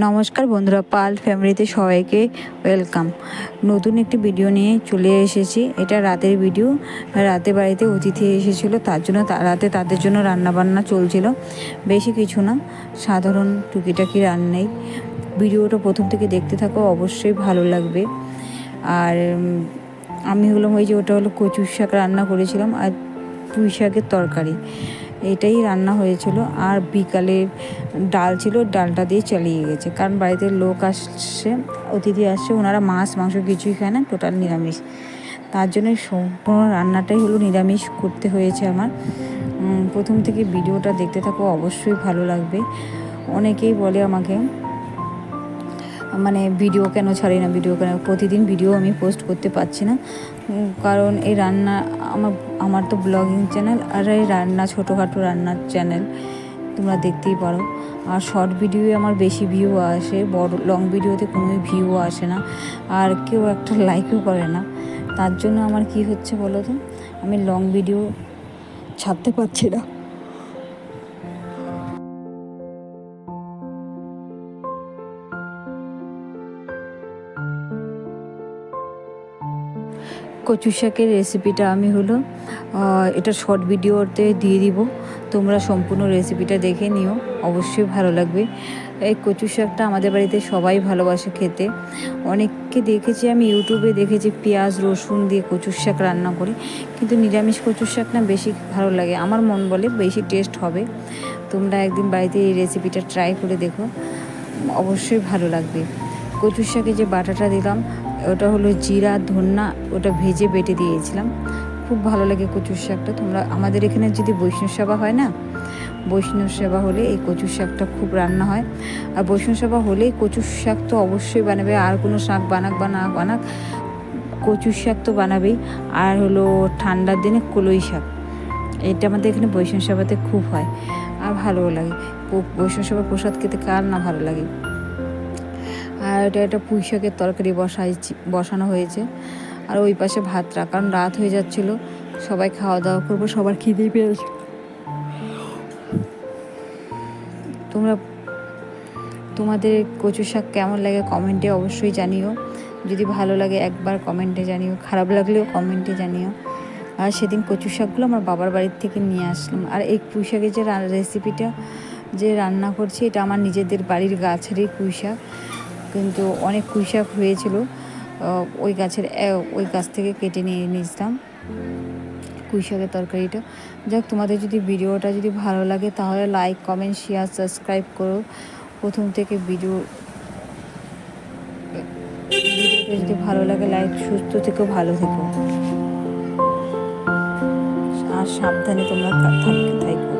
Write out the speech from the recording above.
নমস্কার বন্ধুরা, পাল ফ্যামিলিতে সবাইকে ওয়েলকাম। নতুন একটি ভিডিও নিয়ে চলে এসেছি। এটা রাতের ভিডিও। রাতে বাড়িতে অতিথি এসেছিল, তার জন্য রাতে তাদের জন্য রান্নাবান্না চলছিল। বেশি কিছু না, সাধারণ টুকিটাকি রান্নাই। ভিডিওটা প্রথম থেকে দেখতে থাকো, অবশ্যই ভালো লাগবে। আর আমি হলাম ওই যে ওটা হলো কচুর শাক রান্না করেছিলাম, আর পুঁই শাকের তরকারি। এটাই রান্না হয়েছিল। আর বিকালে ডাল ছিল, ডালটা দিয়ে চালিয়ে গেছে। কারণ বাড়িতে লোক আসছে, অতিথি আসছে, ওনারা মাছ, মাংস কিছুই খায় না, টোটাল নিরামিষ। তার জন্য সম্পূর্ণ রান্নাটাই হলো নিরামিষ করতে হয়েছে আমার। প্রথম থেকে ভিডিওটা দেখতে থাকো, অবশ্যই ভালো লাগবে। অনেকেই বলে আমাকে মানে ভিডিও কেন ছাড়ি না, ভিডিও কেন, প্রতিদিন ভিডিও আমি পোস্ট করতে পারছি না। কারণ এই রান্না, আমার আমার তো ব্লগিং চ্যানেল আর এই রান্না, ছোটোখাটো রান্নার চ্যানেল, তোমরা দেখতেই পারো। আর শর্ট ভিডিওয়ে আমার বেশি ভিউ আসে, বড় লং ভিডিওতে কোনোই ভিউ আসে না, আর কেউ একটা লাইকও করে না। তার জন্য আমার কি হচ্ছে বলো তো? আমি লং ভিডিও ছাড়তে পারছি না। কচু শাকের রেসিপিটা আমি হলো এটা শর্ট ভিডিওতে দিয়ে দিব। তোমরা সম্পূর্ণ রেসিপিটা দেখে নিও, অবশ্যই ভালো লাগবে। এই কচু শাকটা আমাদের বাড়িতে সবাই ভালোবাসে খেতে। অনেককে দেখেছি, আমি ইউটিউবে দেখেছি পেঁয়াজ, রসুন দিয়ে কচুর শাক রান্না করে, কিন্তু নিরামিষ কচুর শাক না বেশি ভালো লাগে। আমার মন বলে বেশি টেস্ট হবে। তোমরা একদিন বাড়িতে এই রেসিপিটা ট্রাই করে দেখো, অবশ্যই ভালো লাগবে। কচুর শাকে যে বাটাটা দিলাম ওটা হলো জিরা ধন্যা ওটা ভেজে বেটে দিয়েছিলাম। খুব ভালো লাগে কচুর শাকটা। তোমরা আমাদের এখানে যদি বৈষ্ণব সেবা হয় না, বৈষ্ণব সেবা হলে এই কচুর শাকটা খুব রান্না হয়। আর বৈষ্ণব সেবা হলেই কচুর শাক তো অবশ্যই বানাবে, আর কোনো শাক বানাক বা না বানাক, কচুর শাক তো বানাবেই। আর হলো ঠান্ডার দিনে কলই শাক, এটা আমাদের এখানে বৈষ্ণব সেবাতে খুব হয়। আর ভালোও লাগে। বৈষ্ণব সেবা প্রসাদ খেতে কার না ভালো লাগে? আর এটা একটা পুঁই শাকের তরকারি বসাইছি বসানো হয়েছে। আর ওই পাশে ভাতটা কারণ রাত হয়ে যাচ্ছিল, সবাই খাওয়া দাওয়া করব, সবার খিদেই পেয়েছে। তোমরা তোমাদের কচু শাক কেমন লাগে কমেন্টে অবশ্যই জানিও। যদি ভালো লাগে একবার কমেন্টে জানিও, খারাপ লাগলেও কমেন্টে জানিও। আর সেদিন কচু শাকগুলো আমার বাবার বাড়ির থেকে নিয়ে আসলাম। আর এই পুঁই শাকের যে রেসিপিটা যে রান্না করছি, এটা আমার নিজেদের বাড়ির গাছেরই পুঁই শাক কিন্তু অনেক পুঁই শাক হয়েছিল ওই গাছের ওই গাছ থেকে কেটে নিয়ে নিয়েছিলাম পুঁই শাকের তরকারিটা। যাক, তোমাদের যদি ভিডিওটা যদি ভালো লাগে, তাহলে লাইক কমেন্ট শেয়ার সাবস্ক্রাইব করো। প্রথম থেকে ভিডিও, ভিডিওটা যদি ভালো লাগে লাইক সুস্থ থেকো, ভালো থেকো। আর সাবধানে তোমরা থাকতে থাকো।